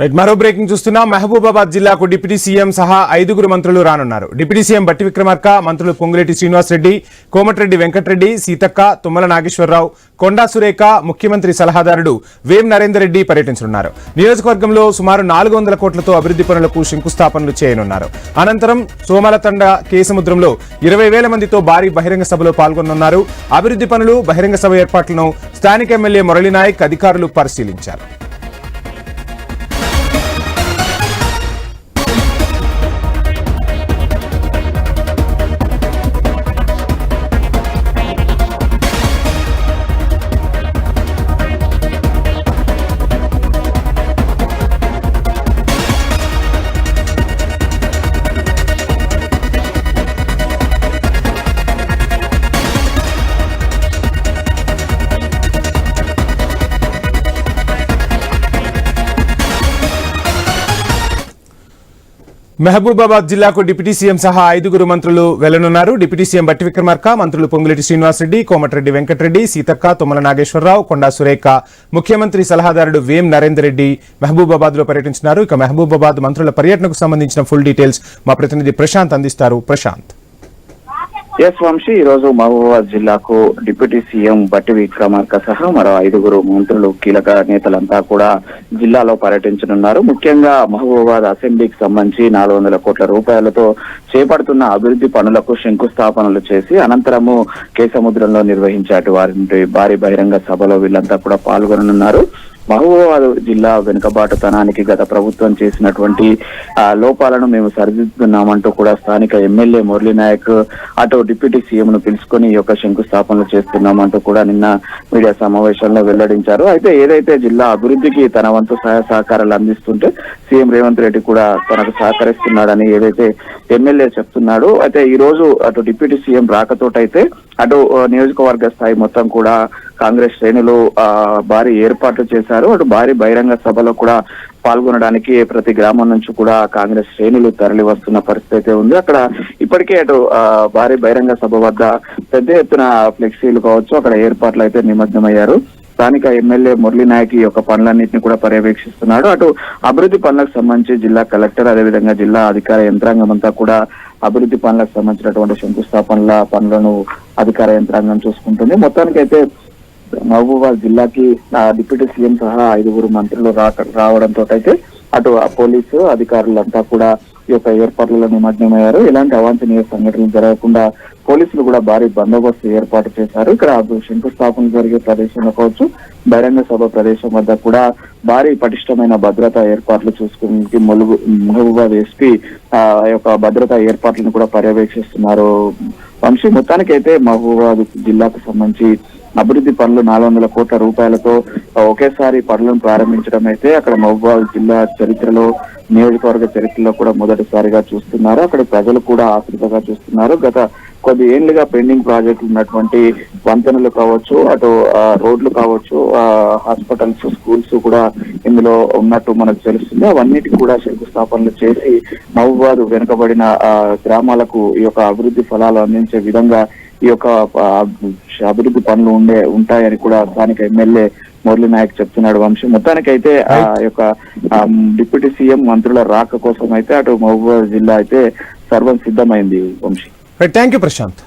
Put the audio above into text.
Right మరో breaking చూస్తున్నాం. మహబూబాబాద్ జిల్లాకు డిప్యూటీ సీఎం సహా ఐదుగురు మంత్రులు రానున్నారు. డిప్యూటీ సీఎం బట్టి విక్రమార్క మంత్రులు పొంగులేటి శ్రీనివాసరెడ్డి కోమటిరెడ్డి వెంకటరెడ్డి సీతక్క తుమ్మల నాగేశ్వరరావు కొండా సురేఖ ముఖ్యమంత్రి సలహాదారుడు వేం నరేందర్ రెడ్డి పర్యటించనున్నారు. నియోజకవర్గంలో సుమారు నాలుగు వందల కోట్లతో అభివృద్ధి పనులకు శంకుస్థాపనలు చేయనున్నారు. అనంతరం సోమలతండ కేసముద్రంలో ఇరవై వేల మందితో భారీ బహిరంగ సభలో పాల్గొనున్నారు అభివృద్ధి పనులు బహిరంగ సభ ఏర్పాట్లను స్థానిక ఎమ్మెల్యే మురళీనాయక్ అధికారులు పరిశీలించారు. మహబూబాబాద్ జిల్లాకు డిప్యూటీ సీఎం సహా ఐదుగురు మంత్రులు వెళ్ళనున్నారు. డిప్యూటీ సీఎం బట్టి విక్రమార్క మంత్రులు పొంగులేటి శ్రీనివాసరెడ్డి కోమటిరెడ్డి వెంకటరెడ్డి సీతక్క తుమ్మల నాగేశ్వరరావు కొండా సురేఖ ముఖ్యమంత్రి సలహాదారుడు వేం నరేందర్ రెడ్డి మహబూబాబాద్లో పర్యటించినారు. ఇక మహబూబాబాద్ మంత్రుల పర్యటనకు సంబంధించిన ఫుల్ డీటెయిల్స్ మా ప్రతినిధి ప్రశాంత్ అందిస్తారు. ప్రశాంత్. ఎస్ వంశీ ఈ రోజు మహబూబాబాద్ జిల్లాకు డిప్యూటీ సీఎం బట్టి విక్రమార్క సహా మరో ఐదుగురు మంత్రులు కీలక నేతలంతా కూడా జిల్లాలో పర్యటించనున్నారు. ముఖ్యంగా మహబూబాబాద్ అసెంబ్లీకి సంబంధించి నాలుగు వందల కోట్ల రూపాయలతో చేపడుతున్న అభివృద్ధి పనులకు శంకుస్థాపనలు చేసి అనంతరము కేసముద్రంలో నిర్వహించే వారి భారీ బహిరంగ సభలో వీళ్ళంతా కూడా పాల్గొననున్నారు. మహబూబాబాద్ జిల్లా వెనుకబాటుతనానికి గత ప్రభుత్వం చేసినటువంటి ఆ, లోపాలను మేము సరిదిద్దుతున్నామంటూ కూడా స్థానిక ఎమ్మెల్యే మురళీ నాయక్ అటు డిప్యూటీ సీఎం ను పిలుచుకొని ఈ యొక్క శంకుస్థాపనలు చేస్తున్నామంటూ కూడా నిన్న మీడియా సమావేశంలో వెల్లడించారు. అయితే ఏదైతే జిల్లా అభివృద్ధికి తన వంతు సహాయ సహకారాలు అందిస్తుంటే సీఎం రేవంత్ రెడ్డి కూడా తనకు సహకరిస్తున్నాడని ఏదైతే ఎమ్మెల్యే చెప్తున్నాడు. అయితే ఈ రోజు అటు డిప్యూటీ సీఎం రాకతోటైతే అటు నియోజకవర్గ స్థాయి మొత్తం కూడా కాంగ్రెస్ శ్రేణులు ఆ, భారీ ఏర్పాట్లు చేశారు. అటు భారీ బహిరంగ సభలో కూడా పాల్గొనడానికి ప్రతి గ్రామం నుంచి కూడా కాంగ్రెస్ శ్రేణులు తరలి వస్తున్న పరిస్థితి అయితే ఉంది. అక్కడ ఇప్పటికే అటు ఆ, భారీ బహిరంగ సభ వద్ద పెద్ద ఎత్తున ఫ్లెక్సీలు కావచ్చు అక్కడ ఏర్పాట్లు అయితే నిమగ్నమయ్యారు. స్థానిక ఎమ్మెల్యే మురళీ నాయక్ ఈ యొక్క పనులన్నింటినీ కూడా పర్యవేక్షిస్తున్నాడు. అటు అభివృద్ధి పనులకు సంబంధించి జిల్లా కలెక్టర్ అదేవిధంగా జిల్లా అధికార యంత్రాంగం అంతా కూడా అభివృద్ధి పనులకు సంబంధించినటువంటి శంకుస్థాపనల పనులను అధికార యంత్రాంగం చూసుకుంటుంది. మొత్తానికైతే మహబూబాబాద్ జిల్లాకి డిప్యూటీ సీఎం సహా ఐదుగురు మంత్రులు రావడంతో అయితే అటు పోలీసు అధికారులంతా కూడా ఈ యొక్క ఏర్పాట్లలో నిమగ్నమయ్యారు. ఎలాంటి అవాంఛనీయ సంఘటనలు జరగకుండా పోలీసులు కూడా భారీ బందోబస్తు ఏర్పాటు చేశారు. ఇక్కడ శంకుస్థాపన జరిగే ప్రదేశంలో కావచ్చు బహిరంగ సభ ప్రదేశం వద్ద కూడా భారీ పటిష్టమైన భద్రతా ఏర్పాట్లు చూసుకుని ములుగు మహబూబాద్ ఎస్పీ ఆ యొక్క భద్రతా ఏర్పాట్లను కూడా పర్యవేక్షిస్తున్నారు. వంశీ మొత్తానికైతే మహబూబాద్ జిల్లాకు సంబంధించి అభివృద్ధి పనులు నాలుగు వందల కోట్ల రూపాయలతో ఒకేసారి పనులను ప్రారంభించడం అయితే అక్కడ మహబూబాబాద్ జిల్లా చరిత్రలో నియోజకవర్గ చరిత్రలో కూడా మొదటిసారిగా చూస్తున్నారు. అక్కడ ప్రజలు కూడా ఆశ్రితగా చూస్తున్నారు. గత కొద్ది ఏళ్ళుగా పెండింగ్ ప్రాజెక్టులు ఉన్నటువంటి వంతెనలు కావచ్చు అటు రోడ్లు కావచ్చు హాస్పిటల్స్ స్కూల్స్ కూడా ఇందులో ఉన్నట్టు మనకు తెలుస్తుంది. అవన్నిటికి కూడా శంకుస్థాపనలు చేసి మహబూబాద్ వెనుకబడిన గ్రామాలకు ఈ యొక్క అభివృద్ధి ఫలాలు అందించే విధంగా ఈ యొక్క అభివృద్ధి పనులు ఉండే ఉంటాయని కూడా స్థానిక ఎమ్మెల్యే మురళీ నాయక్ చెప్తున్నాడు. వంశీ మొత్తానికైతే ఆ యొక్క డిప్యూటీ సీఎం మంత్రుల రాక కోసం అయితే అటు మహబూబాద్ జిల్లా అయితే సర్వం సిద్ధమైంది వంశీ. Thank you Prashanth